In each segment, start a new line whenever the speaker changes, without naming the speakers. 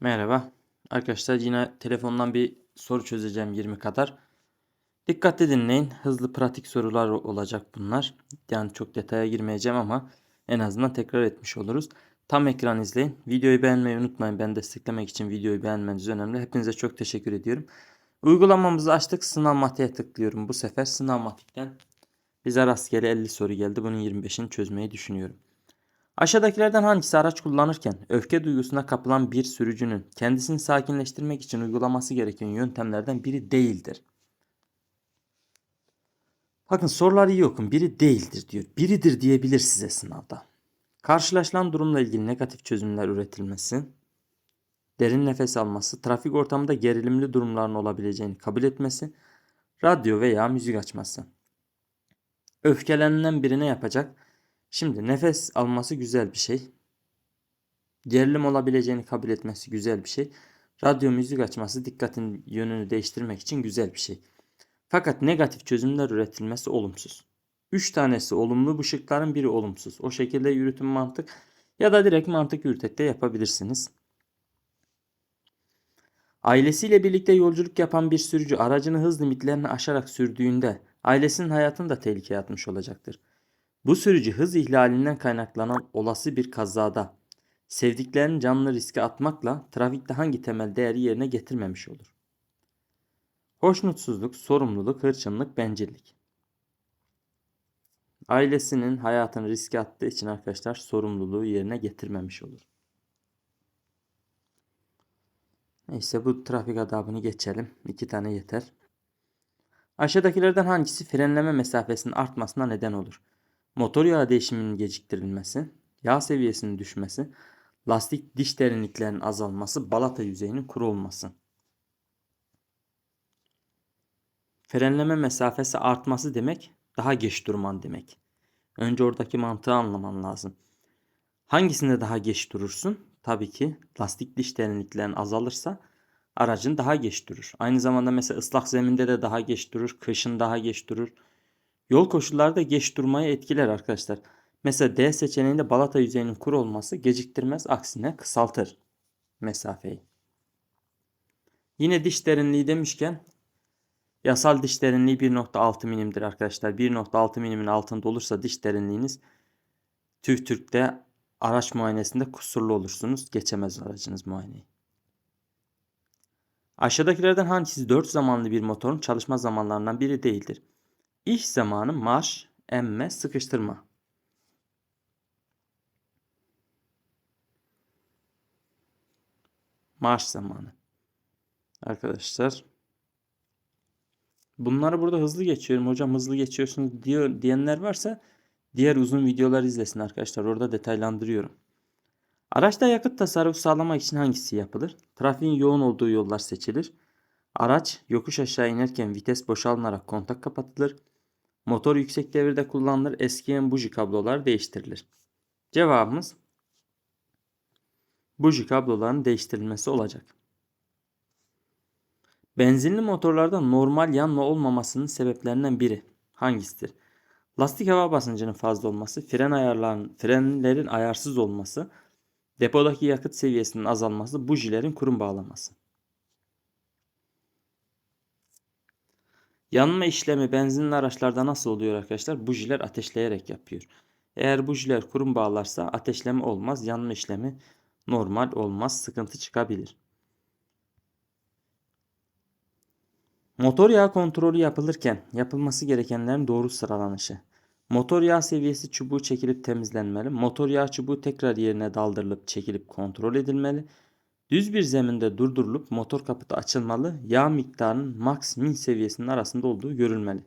Merhaba. Arkadaşlar yine telefondan bir soru çözeceğim 20 kadar. Dikkatli dinleyin. Hızlı pratik sorular olacak bunlar. Yani çok detaya girmeyeceğim ama en azından tekrar etmiş oluruz. Tam ekran izleyin. Videoyu beğenmeyi unutmayın. Ben desteklemek için videoyu beğenmeniz önemli. Hepinize çok teşekkür ediyorum. Uygulamamızı açtık. Sınav matiğe tıklıyorum. Bu sefer sınav matikten bize rastgele 50 soru geldi. Bunun 25'ini çözmeyi düşünüyorum. Aşağıdakilerden hangisi araç kullanırken öfke duygusuna kapılan bir sürücünün kendisini sakinleştirmek için uygulaması gereken yöntemlerden biri değildir? Bakın soruları iyi okun. Biri değildir diyor. Biridir diyebilir size sınavda. Karşılaşılan durumla ilgili negatif çözümler üretilmesi, derin nefes alması, trafik ortamında gerilimli durumların olabileceğini kabul etmesi, radyo veya müzik açması. Öfkelenilen birine yapacak Şimdi nefes alması güzel bir şey. Gerilim olabileceğini kabul etmesi güzel bir şey. Radyo müzik açması dikkatin yönünü değiştirmek için güzel bir şey. Fakat negatif çözümler üretilmesi olumsuz. 3 tanesi olumlu bu şıkların biri olumsuz. O şekilde yürütüm mantık ya da direkt mantık yürütek de yapabilirsiniz. Ailesiyle birlikte yolculuk yapan bir sürücü aracını hız limitlerini aşarak sürdüğünde ailesinin hayatını da tehlikeye atmış olacaktır. Bu sürücü hız ihlalinden kaynaklanan olası bir kazada sevdiklerinin canını riske atmakla trafikte hangi temel değeri yerine getirmemiş olur? Hoşnutsuzluk, sorumluluk, hırçınlık, bencillik. Ailesinin hayatını riske attığı için arkadaşlar sorumluluğu yerine getirmemiş olur. Neyse bu trafik adabını geçelim. İki tane yeter. Aşağıdakilerden hangisi frenleme mesafesinin artmasına neden olur? Motor yağı değişiminin geciktirilmesi, yağ seviyesinin düşmesi, lastik diş derinliklerinin azalması, balata yüzeyinin kuru olması. Frenleme mesafesi artması demek daha geç durman demek. Önce oradaki mantığı anlaman lazım. Hangisinde daha geç durursun? Tabii ki lastik diş derinliklerin azalırsa aracın daha geç durur. Aynı zamanda mesela ıslak zeminde de daha geç durur, kışın daha geç durur. Yol koşulları da geç durmayı etkiler arkadaşlar. Mesela D seçeneğinde balata yüzeyinin kuru olması geciktirmez aksine kısaltır mesafeyi. Yine diş derinliği demişken yasal diş derinliği 1.6 milimdir arkadaşlar. 1.6 milimin altında olursa diş derinliğiniz TÜV TÜRK'te araç muayenesinde kusurlu olursunuz. Geçemez aracınız muayeneyi. Aşağıdakilerden hangisi 4 zamanlı bir motorun çalışma zamanlarından biri değildir? İş zamanı marş, emme, sıkıştırma. Marş zamanı. Arkadaşlar. Bunları burada hızlı geçiyorum. Hocam hızlı geçiyorsunuz diyor diyenler varsa diğer uzun videolar izlesin arkadaşlar. Orada detaylandırıyorum. Araçta yakıt tasarrufu sağlamak için hangisi yapılır? Trafiğin yoğun olduğu yollar seçilir. Araç yokuş aşağı inerken vites boşalınarak kontak kapatılır. Motor yüksek devirde kullanılır. Eskiyen buji kablolar değiştirilir. Cevabımız buji kabloların değiştirilmesi olacak. Benzinli motorlarda normal yanma olmamasının sebeplerinden biri hangisidir? Lastik hava basıncının fazla olması, fren ayarlarının, frenlerin ayarsız olması, depodaki yakıt seviyesinin azalması, bujilerin kurum bağlaması. Yanma işlemi benzinli araçlarda nasıl oluyor arkadaşlar? Bujiler ateşleyerek yapıyor. Eğer bujiler kurum bağlarsa ateşleme olmaz. Yanma işlemi normal olmaz. Sıkıntı çıkabilir. Motor yağ kontrolü yapılırken yapılması gerekenlerin doğru sıralanışı. Motor yağ seviyesi çubuğu çekilip temizlenmeli. Motor yağ çubuğu tekrar yerine daldırılıp çekilip kontrol edilmeli. Düz bir zeminde durdurulup motor kaputu açılmalı. Yağ miktarının max min seviyesinin arasında olduğu görülmeli.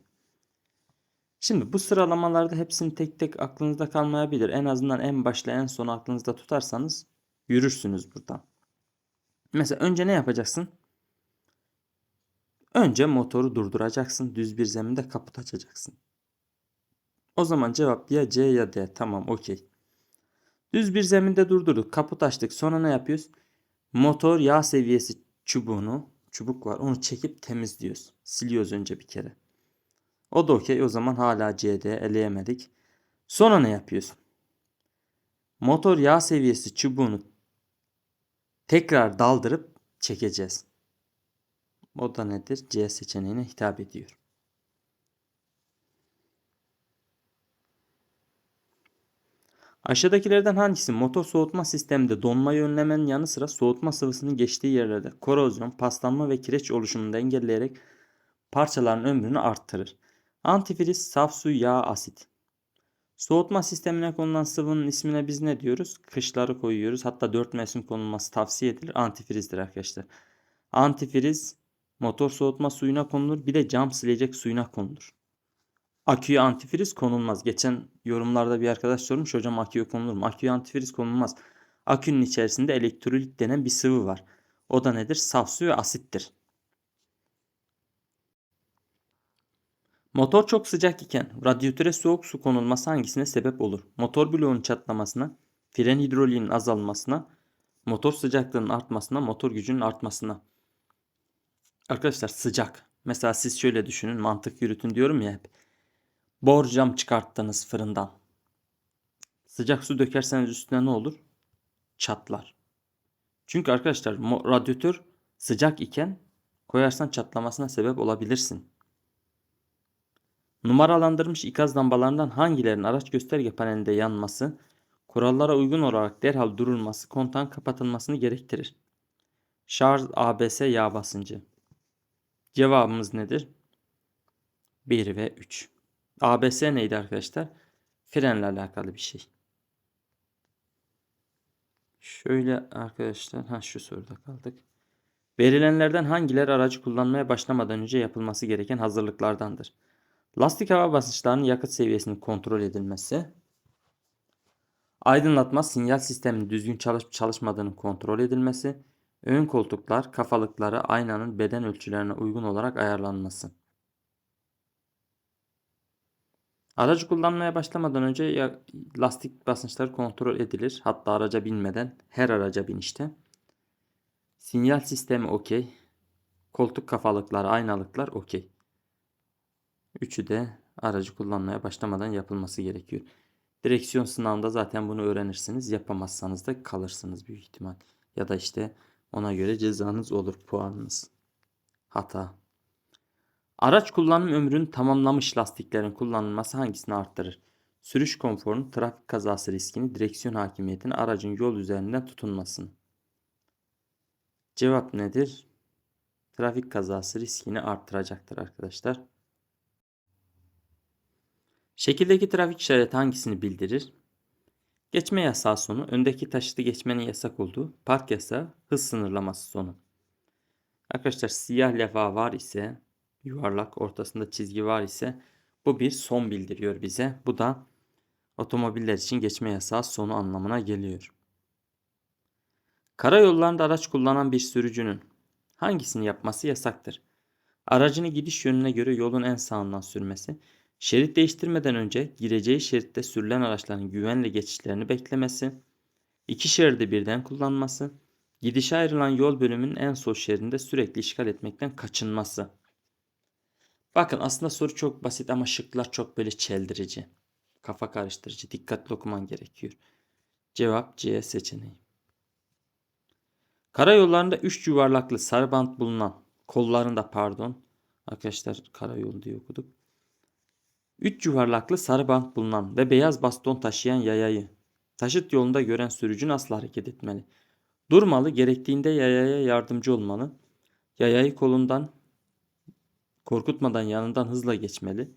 Şimdi bu sıralamalarda hepsini tek tek aklınızda kalmayabilir. En azından en başla en son aklınızda tutarsanız yürürsünüz buradan. Mesela önce ne yapacaksın? Önce motoru durduracaksın. Düz bir zeminde kaput açacaksın. O zaman cevap ya C ya D. Tamam okey. Düz bir zeminde durdurduk. Kaput açtık. Sonra ne yapıyoruz? Motor yağ seviyesi çubuğunu, çubuk var onu çekip temizliyoruz. Siliyoruz önce bir kere. O da okey o zaman hala CD eleyemedik. Sonra ne yapıyoruz? Motor yağ seviyesi çubuğunu tekrar daldırıp çekeceğiz. O da nedir? C seçeneğine hitap ediyor. Aşağıdakilerden hangisi motor soğutma sisteminde donmayı önlemenin yanı sıra soğutma sıvısının geçtiği yerlerde korozyon, paslanma ve kireç oluşumunu engelleyerek parçaların ömrünü arttırır. Antifriz, saf su, yağ, asit. Soğutma sistemine konulan sıvının ismine biz ne diyoruz? Kışları koyuyoruz. Hatta 4 mevsim konulması tavsiye edilir. Antifrizdir arkadaşlar. Antifriz motor soğutma suyuna konulur. Bir de cam silecek suyuna konulur. Aküye antifriz konulmaz. Geçen yorumlarda bir arkadaş sormuş hocam aküye konulur mu? Aküye antifriz konulmaz. Akünün içerisinde elektrolit denen bir sıvı var. O da nedir? Saf su ve asittir. Motor çok sıcak iken radyatöre soğuk su konulması hangisine sebep olur? Motor bloğunun çatlamasına, fren hidroliğinin azalmasına, motor sıcaklığının artmasına, motor gücünün artmasına. Arkadaşlar sıcak. Mesela siz şöyle düşünün, mantık yürütün diyorum ya hep. Borcam çıkarttınız fırından. Sıcak su dökerseniz üstüne ne olur? Çatlar. Çünkü arkadaşlar radyatör sıcak iken koyarsan çatlamasına sebep olabilirsin. Numaralandırılmış ikaz lambalarından hangilerinin araç gösterge panelinde yanması, kurallara uygun olarak derhal durulması, kontağın kapatılmasını gerektirir. Şarj ABS yağ basıncı. Cevabımız nedir? 1 ve 3. ABS neydi arkadaşlar? Frenle alakalı bir şey. Şöyle arkadaşlar, ha şu soruda kaldık. Verilenlerden hangileri aracı kullanmaya başlamadan önce yapılması gereken hazırlıklardandır? Lastik hava basınçlarının yakıt seviyesinin kontrol edilmesi. Aydınlatma sinyal sisteminin düzgün çalışıp çalışmadığını kontrol edilmesi. Ön koltuklar kafalıkları aynanın beden ölçülerine uygun olarak ayarlanması. Aracı kullanmaya başlamadan önce lastik basınçları kontrol edilir. Hatta araca binmeden her araca binişte. Sinyal sistemi okey. Koltuk kafalıkları, aynalıklar okey. Üçü de aracı kullanmaya başlamadan yapılması gerekiyor. Direksiyon sınavında zaten bunu öğrenirsiniz. Yapamazsanız da kalırsınız büyük ihtimal. Ya da işte ona göre cezanız olur puanınız. Hata. Araç kullanım ömrünü tamamlamış lastiklerin kullanılması hangisini arttırır? Sürüş konforunu, trafik kazası riskini, direksiyon hakimiyetini, aracın yol üzerinden tutunmasını. Cevap nedir? Trafik kazası riskini arttıracaktır arkadaşlar. Şekildeki trafik işareti hangisini bildirir? Geçme yasağı sonu, öndeki taşıtı geçmenin yasak olduğu, park yasağı, hız sınırlaması sonu. Arkadaşlar siyah levha var ise, yuvarlak ortasında çizgi var ise bu bir son bildiriyor bize. Bu da otomobiller için geçme yasağı sonu anlamına geliyor. Karayollarında araç kullanan bir sürücünün hangisini yapması yasaktır? Aracını gidiş yönüne göre yolun en sağından sürmesi, Şerit değiştirmeden önce gireceği şeritte sürülen araçların güvenle geçişlerini beklemesi, iki şeridi birden kullanması, gidişe ayrılan yol bölümünün en sol şeridinde sürekli işgal etmekten kaçınması. Bakın aslında soru çok basit ama şıklar çok böyle çeldirici. Kafa karıştırıcı. Dikkatli okuman gerekiyor. Cevap C seçeneği. Karayollarında 3 yuvarlaklı sarı bant bulunan kollarında pardon. Arkadaşlar karayolu diye okuduk. Üç yuvarlaklı sarı bant bulunan ve beyaz baston taşıyan yayayı taşıt yolunda gören sürücü nasıl hareket etmeli? Durmalı, gerektiğinde yayaya yardımcı olmalı. Yayayı kolundan korkutmadan yanından hızla geçmeli.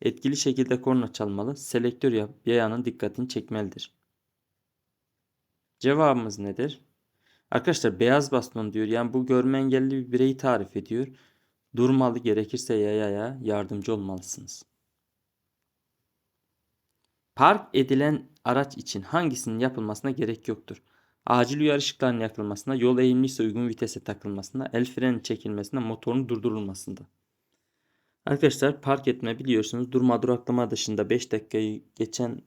Etkili şekilde korna çalmalı. Selektör yapıp yayanın dikkatini çekmelidir. Cevabımız nedir? Arkadaşlar beyaz baston diyor. Yani bu görme engelli bir bireyi tarif ediyor. Durmalı gerekirse yayaya yardımcı olmalısınız. Park edilen araç için hangisinin yapılmasına gerek yoktur? Acil uyarı ışıklarının yakılmasına, yol eğimliyse uygun vitese takılmasına, el freni çekilmesine, motorun durdurulmasında. Arkadaşlar park etme biliyorsunuz durma duraklama dışında 5 dakikayı geçen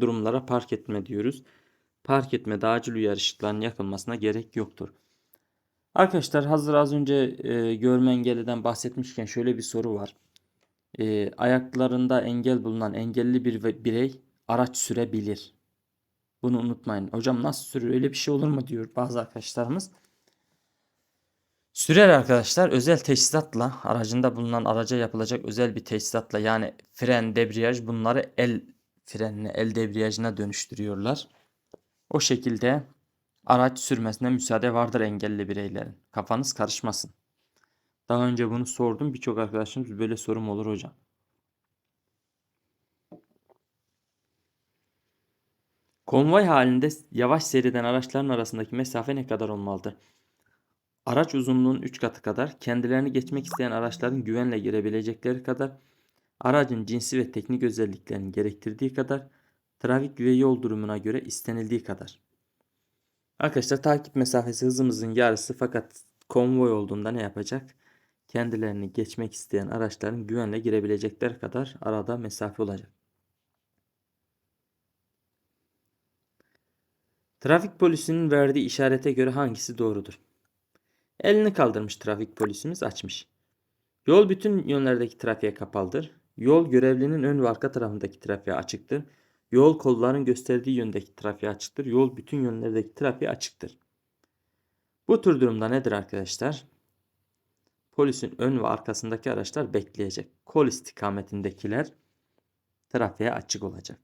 durumlara park etme diyoruz. Park etmede acil uyarı yakılmasına gerek yoktur. Arkadaşlar hazır az önce e, görme engelliden bahsetmişken şöyle bir soru var e, ayaklarında engel bulunan engelli bir birey araç sürebilir. Bunu unutmayın. Hocam nasıl sürür öyle bir şey olur mu diyor bazı arkadaşlarımız. Sürer arkadaşlar özel teçhizatla aracında bulunan araca yapılacak özel bir teçhizatla yani fren, debriyaj bunları el frenine, el debriyajına dönüştürüyorlar. O şekilde araç sürmesine müsaade vardır engelli bireylerin. Kafanız karışmasın. Daha önce bunu sordum. Birçok arkadaşımız böyle sorum olur hocam. Konvoy halinde yavaş seyreden araçların arasındaki mesafe ne kadar olmalıdır? Araç uzunluğunun 3 katı kadar, kendilerini geçmek isteyen araçların güvenle girebilecekleri kadar, aracın cinsi ve teknik özelliklerinin gerektirdiği kadar, trafik ve yol durumuna göre istenildiği kadar. Arkadaşlar takip mesafesi hızımızın yarısı fakat konvoy olduğunda ne yapacak? Kendilerini geçmek isteyen araçların güvenle girebilecekleri kadar arada mesafe olacak. Trafik polisinin verdiği işarete göre hangisi doğrudur? Elini kaldırmış trafik polisimiz açmış. Yol bütün yönlerdeki trafiğe kapalıdır. Yol görevlinin ön ve arka tarafındaki trafiğe açıktır. Yol kolların gösterdiği yöndeki trafiğe açıktır. Yol bütün yönlerdeki trafiğe açıktır. Bu tür durumda nedir arkadaşlar? Polisin ön ve arkasındaki araçlar bekleyecek. Kol istikametindekiler trafiğe açık olacak.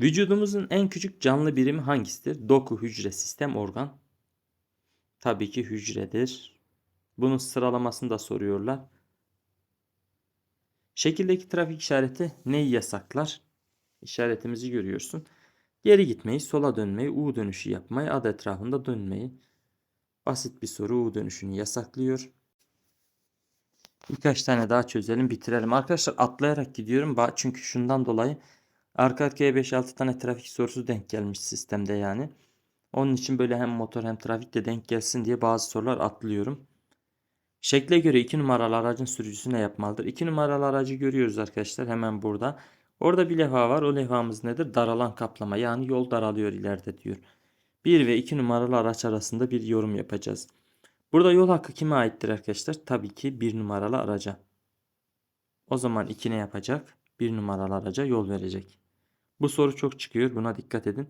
Vücudumuzun en küçük canlı birimi hangisidir? Doku, hücre, sistem, organ. Tabii ki hücredir. Bunun sıralamasını da soruyorlar. Şekildeki trafik işareti neyi yasaklar? İşaretimizi görüyorsun. Geri gitmeyi, sola dönmeyi, U dönüşü yapmayı, ad etrafında dönmeyi. Basit bir soru U dönüşünü yasaklıyor. Birkaç tane daha çözelim, bitirelim. Arkadaşlar atlayarak gidiyorum. Çünkü şundan dolayı arka arkaya 5-6 tane trafik sorusu denk gelmiş sistemde yani. Onun için böyle hem motor hem trafik de denk gelsin diye bazı sorular atlıyorum. Şekle göre 2 numaralı aracın sürücüsü ne yapmalıdır? 2 numaralı aracı görüyoruz arkadaşlar hemen burada. Orada bir levha var. O levhamız nedir? Daralan kaplama. Yani yol daralıyor ileride diyor. 1 ve 2 numaralı araç arasında bir yorum yapacağız. Burada yol hakkı kime aittir arkadaşlar? Tabii ki 1 numaralı araca. O zaman 2 ne yapacak? 1 numaralı araca yol verecek. Bu soru çok çıkıyor. Buna dikkat edin.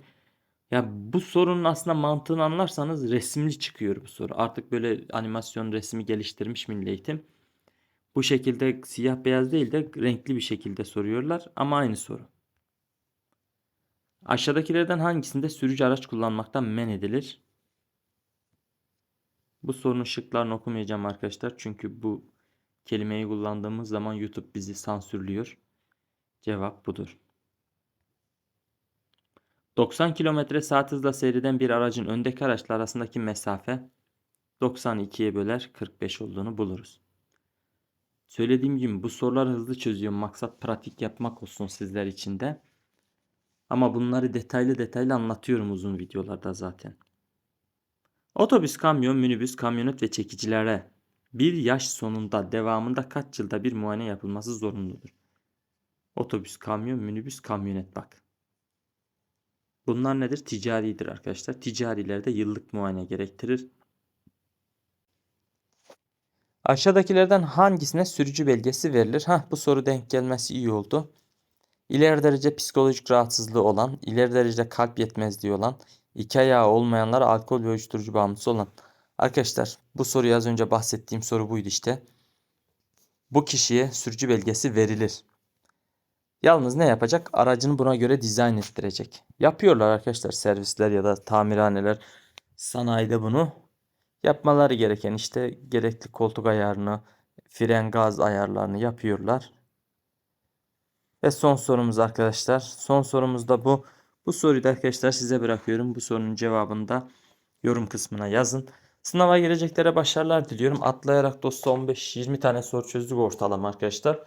Ya bu sorunun aslında mantığını anlarsanız resimli çıkıyor bu soru. Artık böyle animasyon resmi geliştirmiş Milli Eğitim. Bu şekilde siyah beyaz değil de renkli bir şekilde soruyorlar ama aynı soru. Aşağıdakilerden hangisinde sürücü araç kullanmaktan men edilir? Bu sorunun şıklarını okumayacağım arkadaşlar. Çünkü bu kelimeyi kullandığımız zaman YouTube bizi sansürlüyor. Cevap budur. 90 km saat hızla seyreden bir aracın öndeki araçla arasındaki mesafe 92'ye böler 45 olduğunu buluruz. Söylediğim gibi bu soruları hızlı çözüyorum. Maksat pratik yapmak olsun sizler için de. Ama bunları detaylı detaylı anlatıyorum uzun videolarda zaten. Otobüs, kamyon, minibüs, kamyonet ve çekicilere bir yaş sonunda devamında kaç yılda bir muayene yapılması zorunludur. Otobüs, kamyon, minibüs, kamyonet bak. Bunlar nedir? Ticaridir arkadaşlar. Ticarilerde yıllık muayene gerektirir. Aşağıdakilerden hangisine sürücü belgesi verilir? Hah bu soru denk gelmesi iyi oldu. İleri derece psikolojik rahatsızlığı olan, ileri derece kalp yetmezliği olan, iki ayağı olmayanlar alkol ve uyuşturucu bağımlısı olan. Arkadaşlar bu soruyu az önce bahsettiğim soru buydu işte. Bu kişiye sürücü belgesi verilir. Yalnız ne yapacak? Aracını buna göre dizayn ettirecek. Yapıyorlar arkadaşlar servisler ya da tamirhaneler sanayide bunu. Yapmaları gereken işte gerekli koltuk ayarını, fren gaz ayarlarını yapıyorlar. Ve son sorumuz arkadaşlar. Son sorumuz da bu. Bu soruyu da arkadaşlar size bırakıyorum. Bu sorunun cevabını da yorum kısmına yazın. Sınava gireceklere başarılar diliyorum. Atlayarak dostu 15-20 tane soru çözdük ortalama arkadaşlar.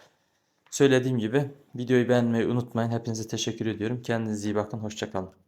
Söylediğim gibi videoyu beğenmeyi unutmayın. Hepinize teşekkür ediyorum. Kendinize iyi bakın. Hoşçakalın.